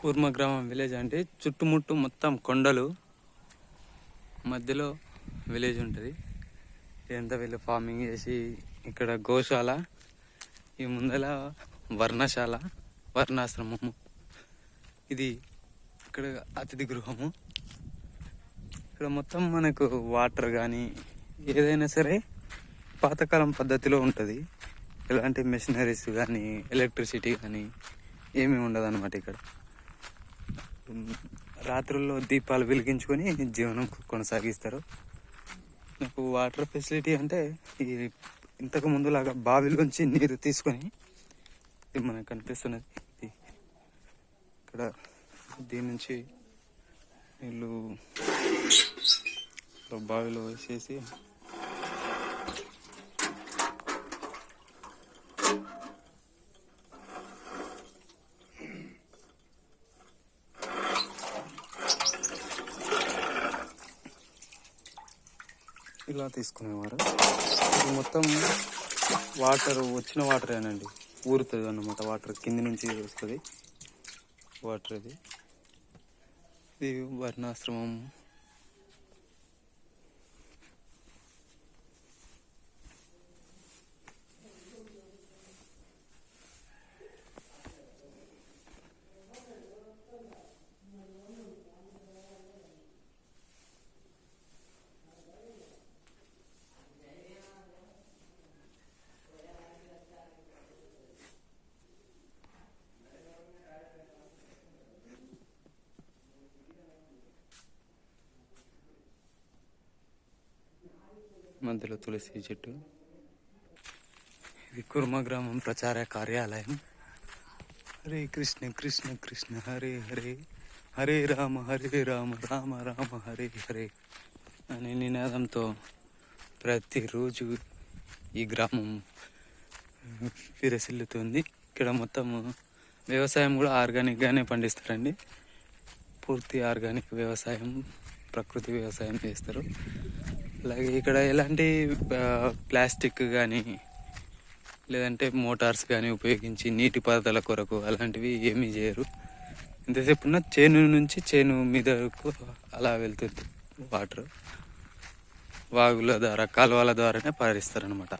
కూర్మ గ్రామం విలేజ్ అంటే చుట్టుముట్టు మొత్తం కొండలు మధ్యలో విలేజ్ ఉంటుంది. ఎంత వీళ్ళు ఫార్మింగ్ చేసి ఇక్కడ గోశాల ఈ ముందల వర్ణశాల వర్ణాశ్రమము ఇది ఇక్కడ అతిథి గృహము. ఇక్కడ మొత్తం మనకు వాటర్ కానీ ఏదైనా సరే పాతకాలం పద్ధతిలో ఉంటుంది. ఎలాంటి మెషినరీస్ కానీ ఎలక్ట్రిసిటీ కానీ ఏమీ ఉండదు అనమాట ఇక్కడ. రాత్రుల్లో దీపాలు వెలిగించుకొని జీవనం కొనసాగిస్తారు. నాకు వాటర్ ఫెసిలిటీ అంటే ఈ ఇంతకు ముందులాగా బావిలోంచి నీరు తీసుకొని ఇది మనకు కనిపిస్తున్నది? ఇది ఇక్కడ దీని నుంచి నీళ్ళు బావిలో వేసేసి ఇలా తీసుకునేవారు. ఇది మొత్తం వాటర్ వచ్చిన వాటరేనండి ఊరుతుంది అన్నమాట వాటర్ కింది నుంచి వస్తుంది. వాటర్ ఇది. ఇది వర్ణాశ్రమం. మధ్యలో తులసి చెట్టు. ఇది కుర్మ గ్రామం ప్రచార కార్యాలయం. హరే కృష్ణ కృష్ణ కృష్ణ హరే హరే. హరే రామ హరే రామ రామ రామ హరే హరే. అనే నినాదంతో ప్రతిరోజు ఈ గ్రామం విరసిల్లుతుంది. ఇక్కడ మొత్తం వ్యవసాయం కూడా ఆర్గానిక్గానే పండిస్తారండి. పూర్తి ఆర్గానిక్ వ్యవసాయం ప్రకృతి వ్యవసాయం చేస్తారు. అలాగే ఇక్కడ ఎలాంటి ప్లాస్టిక్ కానీ లేదంటే మోటార్స్ కానీ ఉపయోగించి నీటిపారుదల కొరకు అలాంటివి ఏమీ చేయరు. ఎంతసేపు ఉన్న చేను నుంచి చేను మీదకు అలా వెళ్తుంది వాటర్. వాగుల ద్వారా కాలువల ద్వారానే పారిస్తారనమాట